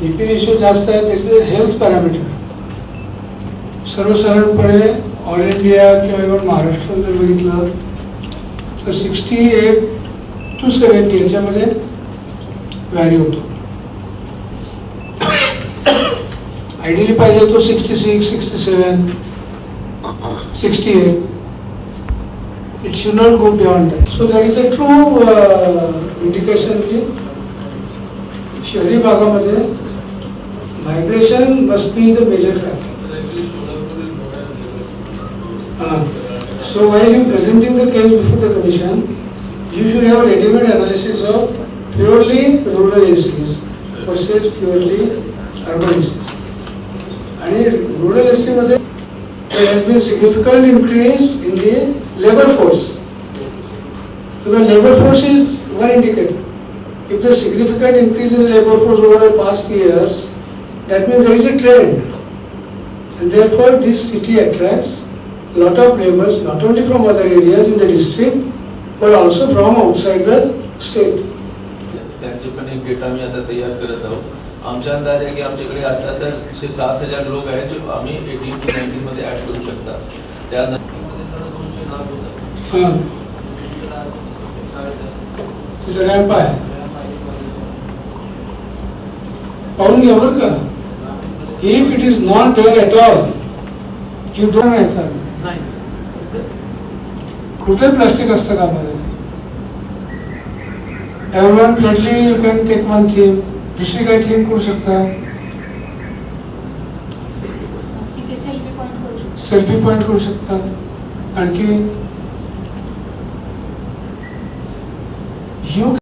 BP ratio जास्त आहे त्याचे हेल्थ पॅरामीटर सर्वसाधारणपणे ऑल इंडिया किंवा इव्हन महाराष्ट्र जर बघितलं तर सिक्स्टी एट टू सेवन्टी याच्यामध्ये व्हॅरी होतो. आयडियली पाहिजे तो sixty six sixty seven sixty eight it should not go beyond that so that is a true indication की शहरी भागामध्ये Vibration must be the major factor So while you presenting the case before the commission, you should have a ready-made analysis of purely rural ACs versus purely urban ACs. आणि rural AC मध्ये there has been significant increase in the labor force. So the labor force is one indicator. If the significant increase in labor force over the past years, that means there is a trend. And therefore this city attracts lot of laborers not only from other areas in the district but also from outside the state. त्यांचे पण एक data आम्ही आता तयार करत आहोत आमचा अंदाज आहे की आमच्याकडे आता सर शे सात हजार लोक आहेत जो आम्ही एटीन टू नाईन्टीन मध्ये ऍड करू शकता. हां, तिथं रॅम्प आहे पाहून घ्या बरं का if it is not there at all, you don't answer. कुठे प्लास्टिक असतं का मध्ये even प्लेटली you can take one theme दुसरी काय थीम करू शकता? सेल्फी पॉइंट करू शकता. आणखी? You